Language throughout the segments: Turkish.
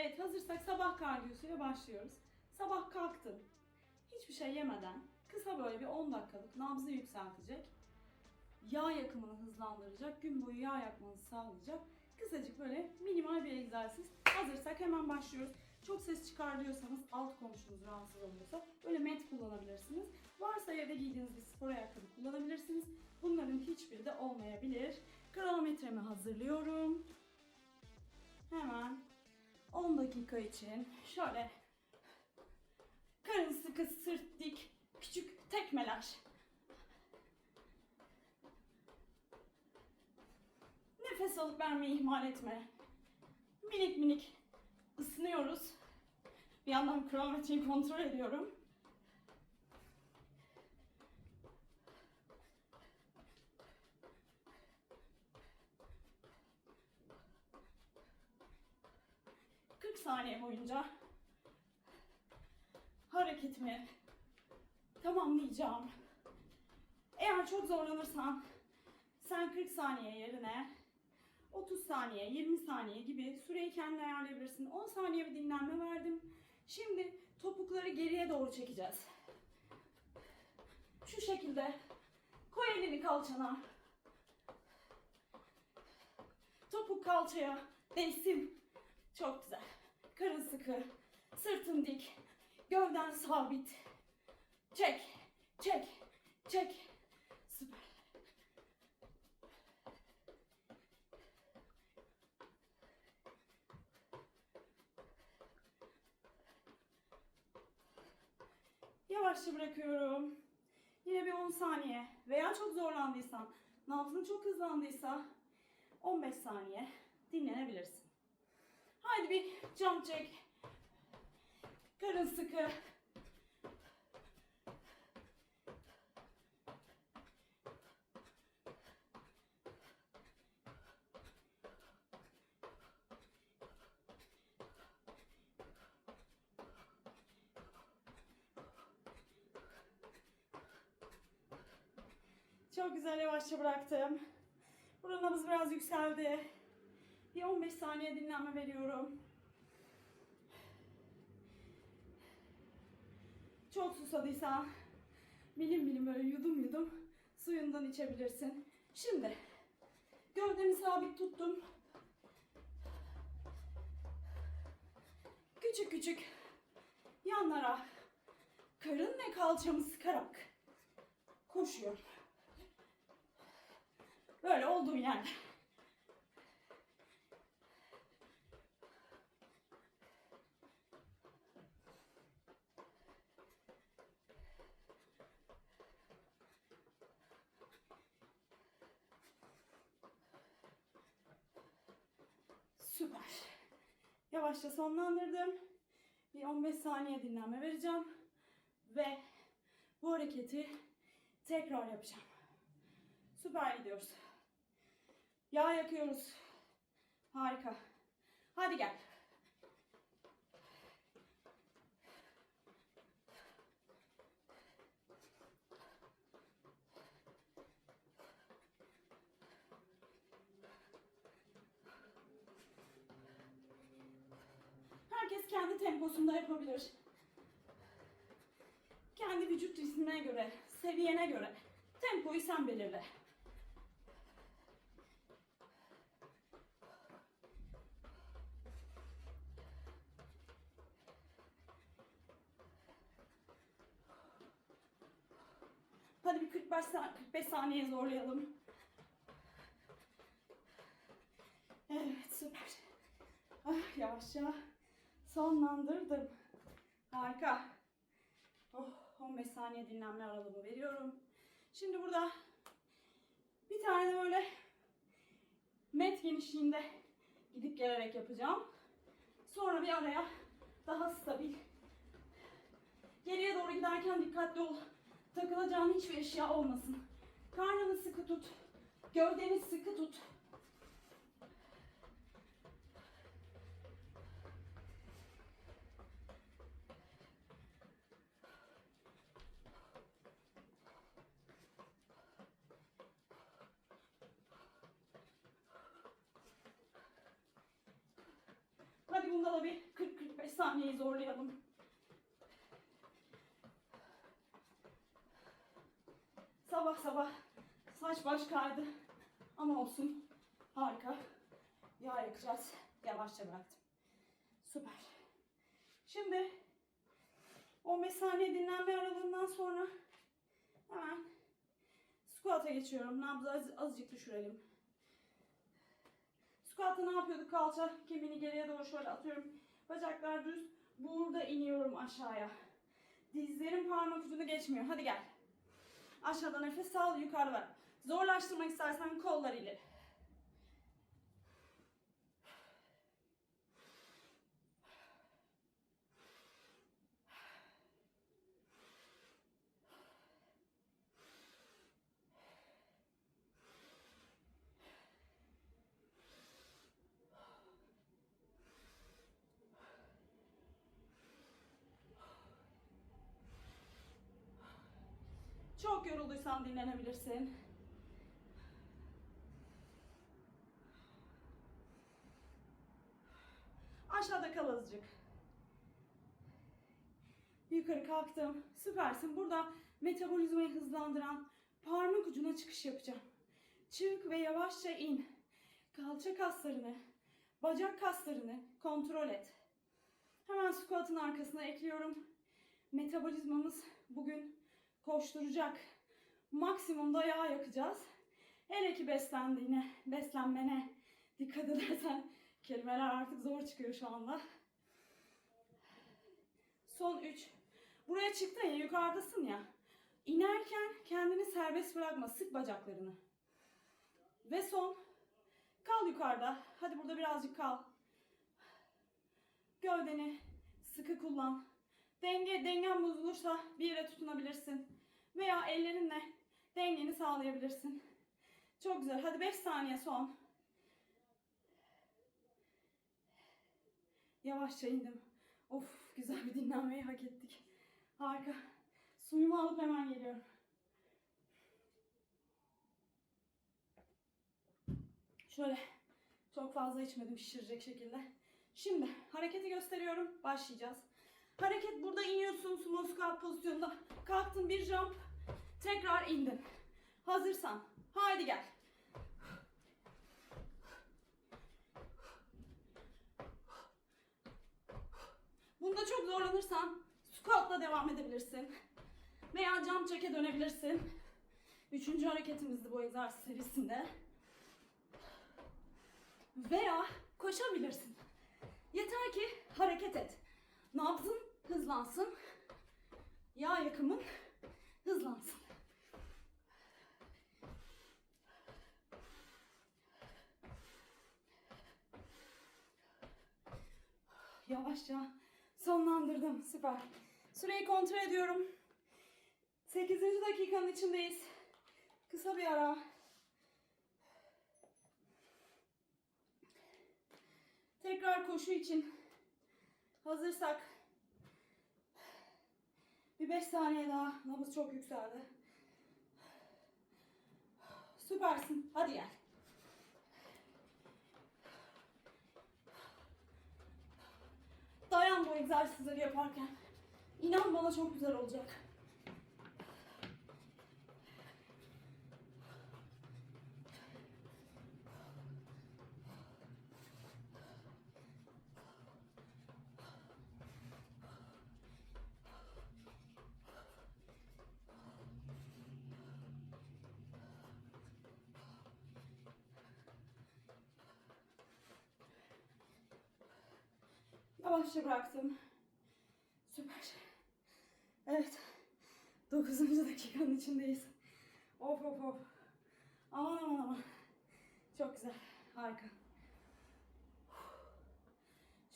Evet hazırsak sabah kardiyosuyla başlıyoruz. Sabah kalktın. Hiçbir şey yemeden kısa böyle bir 10 dakikalık nabzı yükseltecek. Yağ yakımını hızlandıracak. Gün boyu yağ yakmanızı sağlayacak. Kısacık böyle minimal bir egzersiz. Hazırsak hemen başlıyoruz. Çok ses çıkar diyorsanız alt komşunuz rahatsız oluyorsa böyle met kullanabilirsiniz. Varsa evde giydiğiniz bir spor ayakkabı kullanabilirsiniz. Bunların hiçbiri de olmayabilir. Kronometremi hazırlıyorum. Hemen 10 dakika için şöyle karın sıkı sırt dik küçük tekmeler. Nefes alıp vermeyi ihmal etme. Minik minik ısınıyoruz. Bir yandan kronometreyi kontrol ediyorum. ...40 saniye boyunca... ...hareketimi... ...tamamlayacağım. Eğer çok zorlanırsan... ...sen 40 saniye yerine... 30 saniye, 20 saniye gibi süreyi kendin ayarlayabilirsin. 10 saniye bir dinlenme verdim. Şimdi topukları geriye doğru çekeceğiz. Şu şekilde. Koy elini kalçana. Topuk kalçaya değsin. Çok güzel. Karın sıkı. Sırtın dik. Gövden sabit. Çek. Çek. Çek. Süper. Yavaşça bırakıyorum. Yine bir 10 saniye veya çok zorlandıysan, nabzın çok hızlandıysa 15 saniye dinlenebilirsin. Haydi bir jump jack. Karın sıkı. Çok güzel yavaşça bıraktım. Buranın nabız biraz yükseldi. Bir 15 saniye dinlenme veriyorum. Çok susadıysan milim milim böyle yudum yudum suyundan içebilirsin. Şimdi gövdemi sabit tuttum. Küçük küçük yanlara karın ve kalçamı sıkarak koşuyorum. Böyle olduğum yerde. Süper. Yavaşça sonlandırdım. Bir 15 saniye dinlenme vereceğim. Ve bu hareketi tekrar yapacağım. Süper gidiyoruz. Yağ yakıyoruz. Harika. Hadi gel. Herkes kendi temposunda yapabilir. Kendi vücut cismine göre, seviyene göre tempoyu sen belirle. Hadi bir 45 saniye, 45 saniye zorlayalım. Evet süper. Ah, yavaşça sonlandırdım. Harika. Oh, 15 saniye dinlenme aralığımı veriyorum. Şimdi burada bir tane de böyle met genişliğinde gidip gelerek yapacağım. Sonra bir araya daha stabil. Geriye doğru giderken dikkatli ol. Takılacağın hiçbir eşya olmasın. Karnını sıkı tut. Gövdeni sıkı tut. Bunda da bir saniyeyi zorlayalım. Sabah sabah saç baş kaydı. Ama olsun. Harika. Yağ yakacağız. Yavaşça bıraktım. Süper. Şimdi 15 saniye dinlenme aralığından sonra hemen squat'a geçiyorum. Nabzı az, azıcık düşürelim. Squat'ta ne yapıyorduk? Kalça kemiğini geriye doğru şöyle atıyorum. Bacaklar düz. Burada iniyorum aşağıya. Dizlerim parmak ucunu geçmiyor. Hadi gel. Aşağıda nefes al, yukarı ver. Zorlaştırmak istersen kollar ileri. Çok yorulduysan dinlenebilirsin. Aşağıda kal azıcık. Yukarı kalktım. Süpersin. Burada metabolizmayı hızlandıran parmak ucuna çıkış yapacağım. Çık ve yavaşça in. Kalça kaslarını, bacak kaslarını kontrol et. Hemen squat'ın arkasına ekliyorum. Metabolizmamız bugün koşturacak. Maksimumda yağ yakacağız. Hele ki beslendiğine, beslenmene dikkat edersen kelimeler artık zor çıkıyor şu anda. Son 3. Buraya çıktın ya yukarıdasın ya. İnerken kendini serbest bırakma. Sık bacaklarını. Ve son. Kal yukarıda. Hadi burada birazcık kal. Gövdeni sıkı kullan. Denge, dengen bozulursa bir yere tutunabilirsin. Veya ellerinle dengeni sağlayabilirsin. Çok güzel. Hadi 5 saniye son. Yavaşça indim. Of güzel bir dinlenmeyi hak ettik. Harika. Suyumu alıp hemen geliyorum. Şöyle çok fazla içmedim şişirecek şekilde. Şimdi hareketi gösteriyorum. Başlayacağız. Hareket burada iniyorsun sumo squat pozisyonunda. Kalktın bir jump. Tekrar indin. Hazırsan. Haydi gel. Bunda çok zorlanırsan squat'la devam edebilirsin. Veya jump jack'e dönebilirsin. Üçüncü hareketimizdi bu egzersiz serisinde. Veya koşabilirsin. Yeter ki hareket et. Nabzın hızlansın. Yağ yakımın hızlansın. Yavaşça sonlandırdım. Süper. Süreyi kontrol ediyorum. 8. dakikanın içindeyiz. Kısa bir ara. Tekrar koşu için hazırsak bir 5 saniye daha. Nabız çok yükseldi. Süpersin. Hadi gel. Dayan bu egzersizleri yaparken. İnan bana çok güzel olacak. Yavaşça bıraktım. Süper. Evet. 9. dakikanın içindeyiz. Of of of. Aman aman aman. Çok güzel. Harika.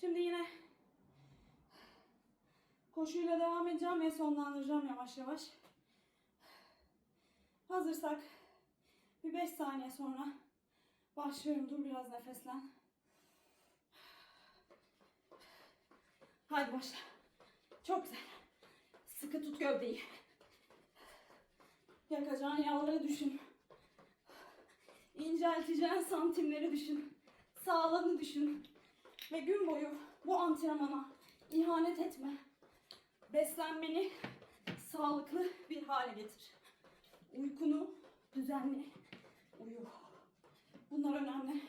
Şimdi yine koşuyla devam edeceğim ve sonlandıracağım yavaş yavaş. Hazırsak bir 5 saniye sonra başlıyorum. Dur biraz nefeslen. Haydi başla. Çok güzel. Sıkı tut gövdeyi. Yakacağın yağları düşün. İncelteceğin santimleri düşün. Sağlığını düşün. Ve gün boyu bu antrenmana ihanet etme. Beslenmeni sağlıklı bir hale getir. Uykunu düzenli uyu. Bunlar önemli.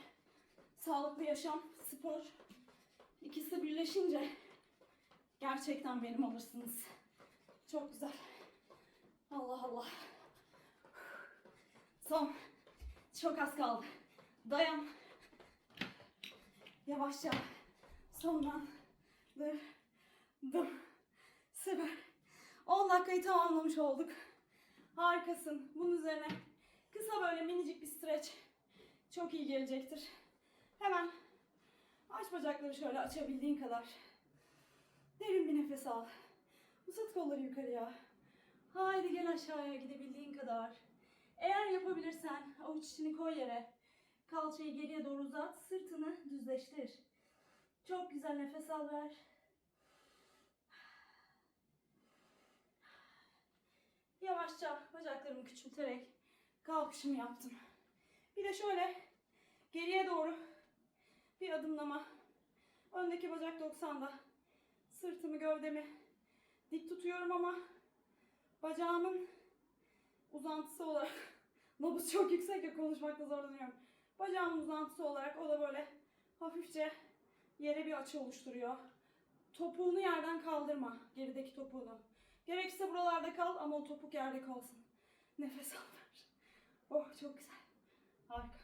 Sağlıklı yaşam, spor ikisi birleşince gerçekten benim alırsınız. Çok güzel. Allah Allah. Son. Çok az kaldı. Dayan. Yavaşça. Sondan. Dur. Dur. Süper. 10 dakikayı tamamlamış olduk. Harikasın. Bunun üzerine kısa böyle minicik bir streç çok iyi gelecektir. Hemen aç bacakları şöyle açabildiğin kadar. Derin bir nefes al. Uzat kolları yukarıya. Haydi gel aşağıya gidebildiğin kadar. Eğer yapabilirsen avuç içini koy yere. Kalçayı geriye doğru uzat. Sırtını düzleştir. Çok güzel nefes al ver. Yavaşça bacaklarımı küçülterek kalkışımı yaptım. Bir de şöyle geriye doğru bir adımlama. Öndeki bacak 90'da. Sırtımı gövdemi dik tutuyorum ama bacağımın uzantısı olarak nabız çok yüksek ya konuşmakta zorlanıyorum. Bacağımın uzantısı olarak o da böyle hafifçe yere bir açı oluşturuyor. Topuğunu yerden kaldırma. Gerideki topuğunu. Gerekirse buralarda kal ama o topuk yerde kalsın. Nefes al ver. Oh çok güzel. Harika.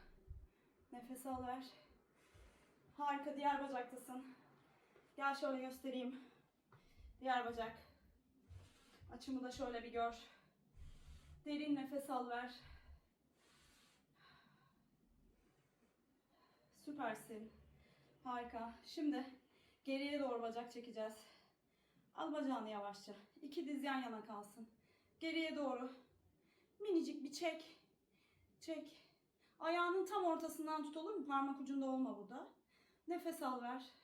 Nefes al ver. Harika diğer bacaktasın. Gel şöyle göstereyim. Diğer bacak. Açımı da şöyle bir gör. Derin nefes al ver. Süpersin. Harika. Şimdi geriye doğru bacak çekeceğiz. Al bacağını yavaşça. İki diz yan yana kalsın. Geriye doğru. Minicik bir çek. Çek. Ayağının tam ortasından tut olur mu? Parmak ucunda olma burada. Nefes al ver.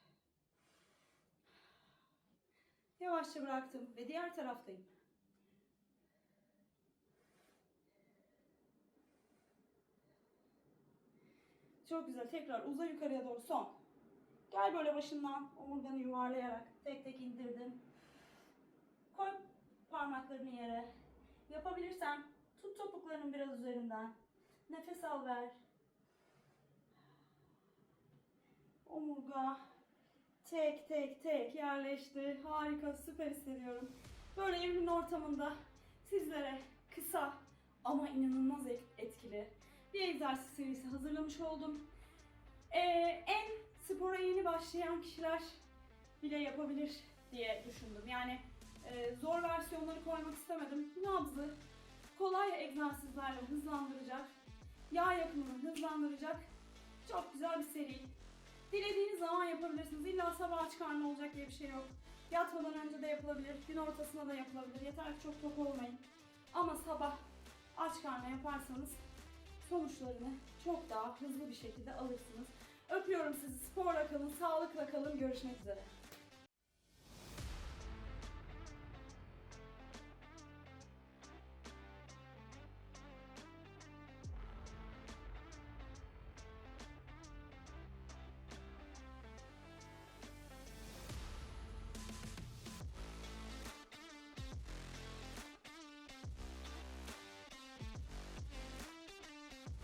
Yavaşça bıraktım ve diğer taraftayım. Çok güzel. Tekrar uza yukarıya doğru son. Gel böyle başından omurganı yuvarlayarak tek tek indirdim. Koy parmaklarını yere. Yapabilirsen tut topuklarının biraz üzerinden. Nefes al ver. Omurga tek tek tek yerleşti. Harika, süper hissediyorum. Böyle evin ortamında sizlere kısa ama inanılmaz et- etkili bir egzersiz serisi hazırlamış oldum. Ee, en spora yeni başlayan kişiler bile yapabilir diye düşündüm. Yani e, zor versiyonları koymak istemedim. Nabzı kolay egzersizlerle hızlandıracak, yağ yakımını hızlandıracak çok güzel bir seri. Dilediğiniz zaman yapabilirsiniz. İlla sabah aç karnı olacak diye bir şey yok. Yatmadan önce de yapılabilir, gün ortasında da yapılabilir. Yeter ki çok tok olmayın. Ama sabah aç karnına yaparsanız sonuçlarını çok daha hızlı bir şekilde alırsınız. Öpüyorum sizi. Sporla kalın, sağlıkla kalın. Görüşmek üzere.